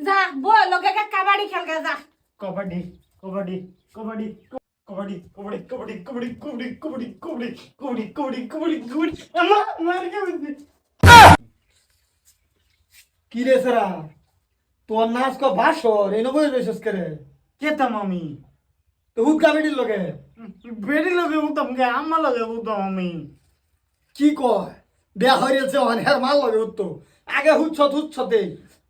যা বল লগে কা কাবাডি খেলগা যা কবাডি কবাডি কবাডি কবাডি কবাডি কবাডি কবাডি কবাডি কবাডি কবাডি কবাডি কবাডি কবাডি কবাডি আমা মার গে কি রে সারা তোর নাচ কো বাসর এই নবই বেশস করে কেতাম আমি তো হুদ কাবেডির লগে বেড়ি লগে উতাম গে আমা লগে উতাম আমি কি কয় বিয়া হইছে হের মাল লগে উত্তো আগে হুচ্ছ হুচ্ছতে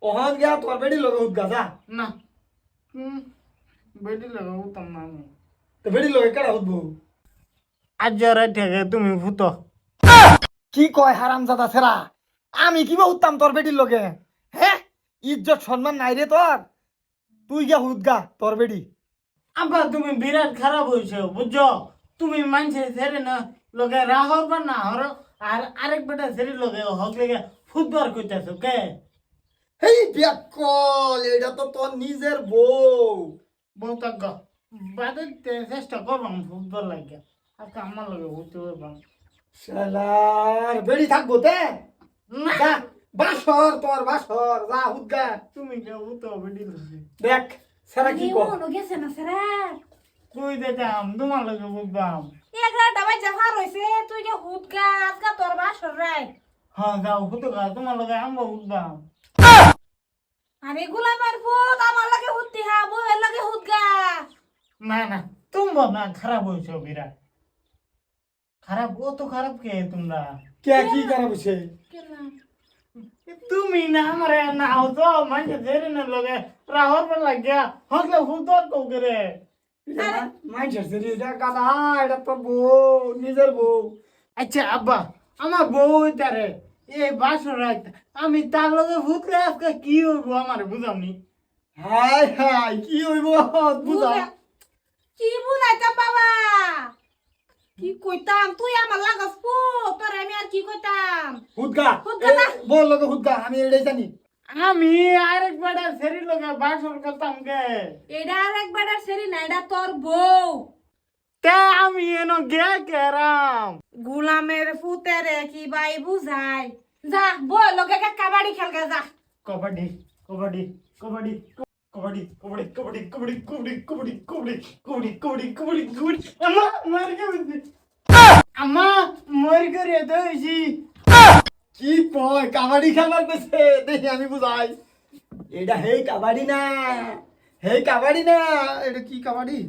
ওহান গিয়া তোর বেডি লগে হুদ গাজা না হুম, বেড়ি লগে উতাম না আমি তো বেডি লগে কেডা হুদবো আজ যারা থেকে তুমি ভূত কি কয় হারাম জাদা সেরা আমি কিবা উত্তাম তোর বেডির লগে হ্যাঁ ইজ্জত সম্মান নাই রে তোর তুই গিয়া হুদ গা তোর বেডি আবার তুমি বিরাট খারাপ হয়েছে বুঝছ তুমি মানুষের ছেড়ে না লগে রাহর বা না হর আর আরেক বেটা ছেড়ে লগে হক লেগে ফুটবল করতেছো কে হেই বিয়াকল এটা তো তোর নিজের বউ। বহুতজ্ঞ বাদতে চেষ্টা করবাম ফুটবল লাগে আজকে আমার লগে উঠতে পারবাম শালার বেডি থাকব তে? না। যা বাসর তোর বাসর যা হুদ গা তুমি কে উঠো বেটি দেখ সেরা কি মনো গেছে না সারা কই দিতাম তোমার লগে উঠবাম এগারোটা বাজে ফার হইছে। তুই কে হুদ গা আজকা তোর বাসর রাই হ্যাঁ যাও হুতো গা তোমার লগে আমরা উঠবাম আরে গুলামের ফুট আমার লাগে হুদ্দি হা বউয়ের লাগে হুদ গা। না না তুমি না খারাপ হয়েছো বিরাট। খারাপ ও তো খারাপ কে তোমরা? কে কি করা বসে তুমি না আমারে না হতো মানে ধরে না লগে রাহর পর লাগিয়া হকলে হুতর কো করে মাইন্ডসেট সেরি এটা গাদা এটা তোর বউ নিজের বউ। আচ্ছা আব্বা আমার বউ তারে এই বাসর রাত আমি তার লগে ভূতলে আজকে কি হইব আমার বুঝামনি হাই হাই কি হইব? বুঝা কি বুঝাইতাম বাবা? কি কইতাম? তুই আমার লাগাস পো তোর আমি আর কি কইতাম? হুদগা হুদগা। বল লোক হুদগা আমি এটাই জানি। আমি আরেক বেড়া সেরি লগে বাসর করতাম কে এটা আর একবার আর সেরি না এটা তোর বউ। তে আমি এনো গে কেরাম গুলামের ফুতেরে কি বাই বুঝাই যা বল লগে কা কাবাডি খেলগা যা কবাডি কবাডি কবাডি কবাডি কবাডি কবাডি কবাডি কবাডি কবাডি কবাডি কবাডি কবাডি কবাডি কবাডি আমা মার গে আমা মর করে দইছি কি কয় কাবাডি খেলার পেছে দেখি আমি বুঝাই এটা হে কাবাডি না হে কাবাডি না এটা কি কাবাডি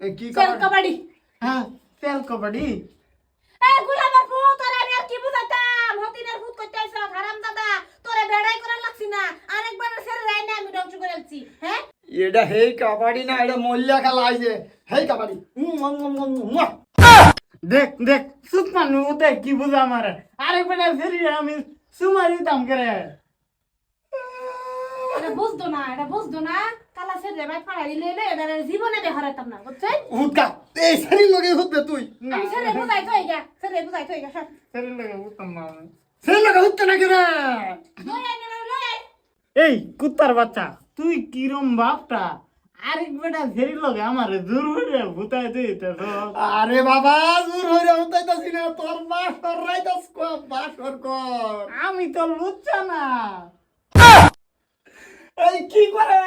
কি চল কাবাডি? হ্যাঁ তেল কবাডি। এ গুলামের ফুত তোরে আমি আর কি বুঝাইতাম? হতিনের দাদা তোরে বেড়াই করা লাগছি না। আরেকবার সেরে রাই না আমি ধ্বংস করে আলছি হ্যাঁ? এটা হে কাবাডি না এটা মল্লা খেলা আইছে হে কাবাডি। দেখ দেখ সুতমান উতে কি বুঝা মারে আরেক বেটা আমি সুমারি দাম করে এটা বুঝতো না এটা বুঝতো না। দিলে জীবনে না বুঝছেন এই সারি লগে হুদবে তুই। আমি সেরে বুঝাই থই গা সেরে বুঝাই থই গা সব সেরি লাগে না আমি। সেই লগে হুদতে না কেরে লই আই লই লই এই কুত্তার বাচ্চা তুই কিরম বাপটা। আরেক বেটা সেরি লগে আমার দূর হয়ে ভুতাই দিতে আরে বাবা জোর হইরে হুদাইতাছি না তোর বাসর রাইতাস কো বাসর কর আমি তো লুচ্ছা না। এই কি করে?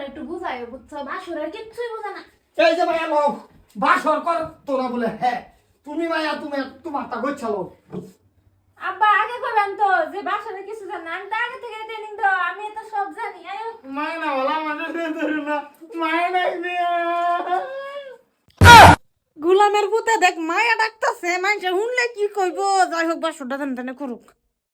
একটু বুঝাই বুঝছ বাসুরের কিচ্ছুই বুঝা না। এই যে মায়া লোক বাসর কর তোরা বলে হ্যাঁ তুমি মায়া তুমি তোমার তা গোছালো আব্বা আগে কইবেন তো যে বাসরে কিছু জানেন আমি তো আগে থেকে ট্রেনিং দাও আমি তো সব জানি মায়না বলা আমাদের ধরে না মায়না গুলামের পুতে দেখ মায়া ডাকতাছে মানুষে শুনলে কি কইব? যাই হোক বাসুরটা জানতে করুক।